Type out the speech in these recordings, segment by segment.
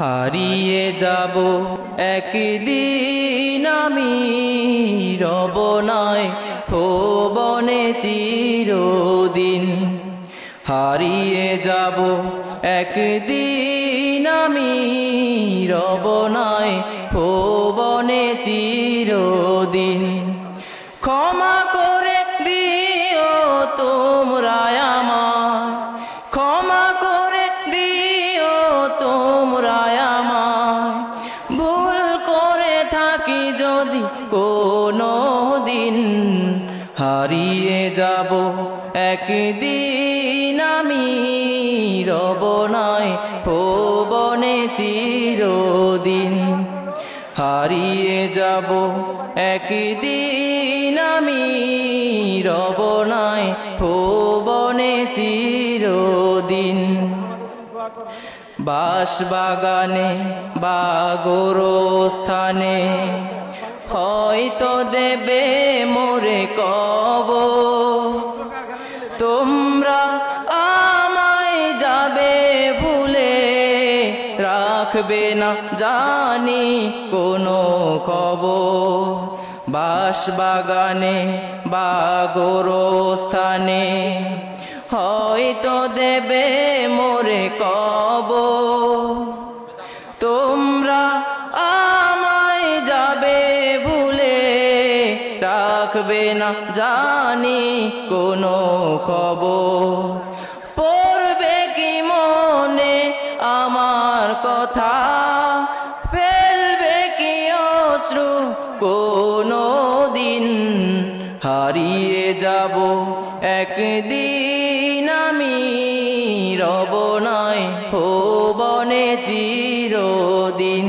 হারিয়ে যাব। একদিন আমি রব নয় ভুবনে চিরদিন হারিয়ে যাব। একদিন আমি রব নয় ভুবনে চিরদিন ক্ষমা করে দিও তোমরা। যদি কোনো দিন হারিয়ে যাব, একদিন আমি রব নয়, ভুবনে চিরদিন হারিয়ে যাব, একদিন আমি রব নয়, ভুবনে চিরদিন বাস বাগানে বা স্থানে তোমরা আমায় যাবে ভুলে রাখবে না জানি কোনো খবর। বাস বাগানে বা হয়তো দেবে মোরে কব তোমরা রাখবে না জানি কোনো খবর। পড়বে কি মনে আমার কথা? ফেলবে কি অশ্রু কোনো দিন? হারিয়ে যাব একদিন আমি, রব নয় ভুবনে চিরদিন।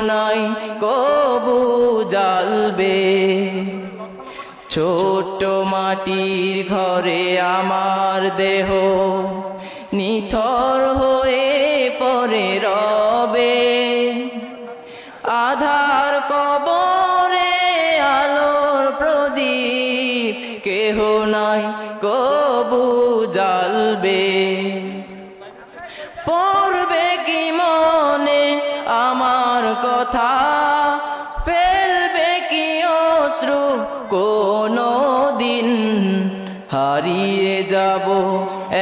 নাই, কবু জ্বালবে। ছোট মাটির ঘরে আমার দেহ, নিথর হয়ে পরে রবে। আধার কবরে আলোর প্রদীপ, কেহ নাই, কবু জ্বালবে। কথা ফেলবে কি অশ্রু? কোনো দিন হারিয়ে যাব।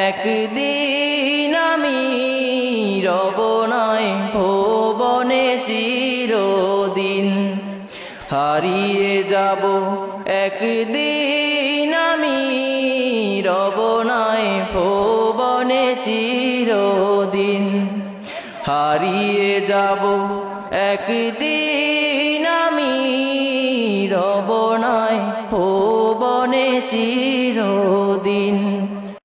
একদিন আমি রব নয়, ভুবনে চিরদিন হারিয়ে যাব। একদিন আমি রব নয়, ভুবনে চিরদিন হারিয়ে যাব। একদিন আমি রব নয় ভুবনে চির